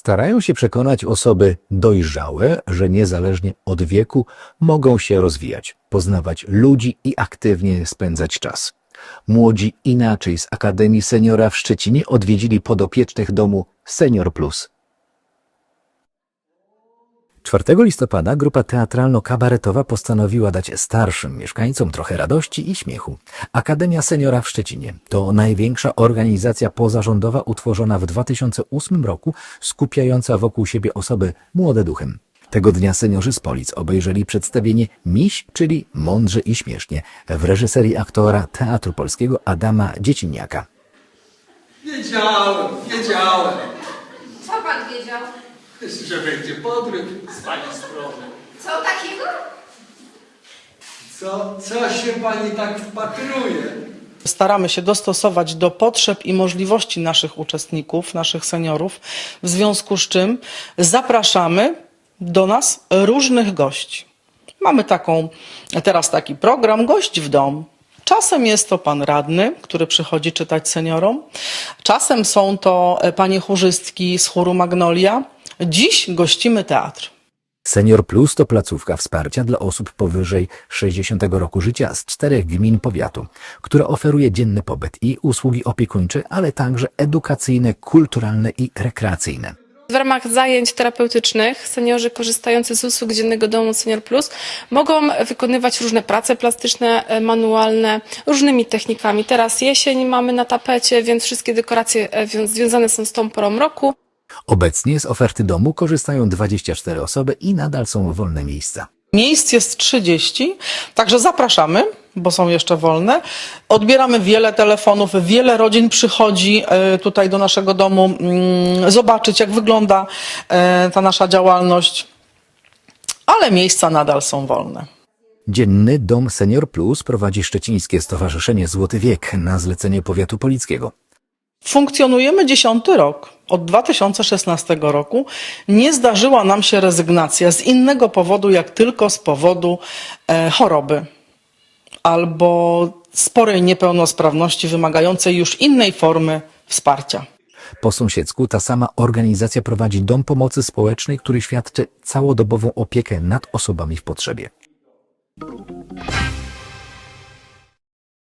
Starają się przekonać osoby dojrzałe, że niezależnie od wieku mogą się rozwijać, poznawać ludzi i aktywnie spędzać czas. Młodzi inaczej z Akademii Seniora w Szczecinie odwiedzili podopiecznych domu Senior Plus. 4 listopada grupa teatralno-kabaretowa postanowiła dać starszym mieszkańcom trochę radości i śmiechu. Akademia Seniora w Szczecinie to największa organizacja pozarządowa utworzona w 2008 roku, skupiająca wokół siebie osoby młode duchem. Tego dnia seniorzy z Polic obejrzeli przedstawienie Miś, czyli Mądrze i Śmiesznie, w reżyserii aktora Teatru Polskiego Adama Dzieciniaka. Wiedziałem, wiedziałem, Co pan wiedział? Że będzie podryw z pani strony. Co takiego? Co, co się pani tak wpatruje? Staramy się dostosować do potrzeb i możliwości naszych uczestników, naszych seniorów, w związku z czym zapraszamy do nas różnych gości. Mamy taką, teraz taki program Gość w dom. Czasem jest to pan radny, który przychodzi czytać seniorom. Czasem są to e, panie chórzystki z chóru Magnolia. Dziś gościmy teatr. Senior Plus to placówka wsparcia dla osób powyżej 60 roku życia z czterech gmin powiatu, która oferuje dzienny pobyt i usługi opiekuńcze, ale także edukacyjne, kulturalne i rekreacyjne. W ramach zajęć terapeutycznych seniorzy korzystający z usług Dziennego Domu Senior Plus mogą wykonywać różne prace plastyczne, e, manualne, różnymi technikami. Teraz jesień mamy na tapecie, więc wszystkie dekoracje e, wią- związane są z tą porą roku. Obecnie z oferty domu korzystają 24 osoby i nadal są wolne miejsca. Miejsc jest 30, także zapraszamy, bo są jeszcze wolne. Odbieramy wiele telefonów, wiele rodzin przychodzi e, tutaj do naszego domu mm, zobaczyć, jak wygląda e, ta nasza działalność, ale miejsca nadal są wolne. Dzienny Dom Senior Plus prowadzi Szczecińskie Stowarzyszenie Złoty Wiek na zlecenie powiatu polickiego. Funkcjonujemy dziesiąty rok. Od 2016 roku nie zdarzyła nam się rezygnacja z innego powodu, jak tylko z powodu e, choroby albo sporej niepełnosprawności wymagającej już innej formy wsparcia. Po sąsiedzku ta sama organizacja prowadzi Dom Pomocy Społecznej, który świadczy całodobową opiekę nad osobami w potrzebie.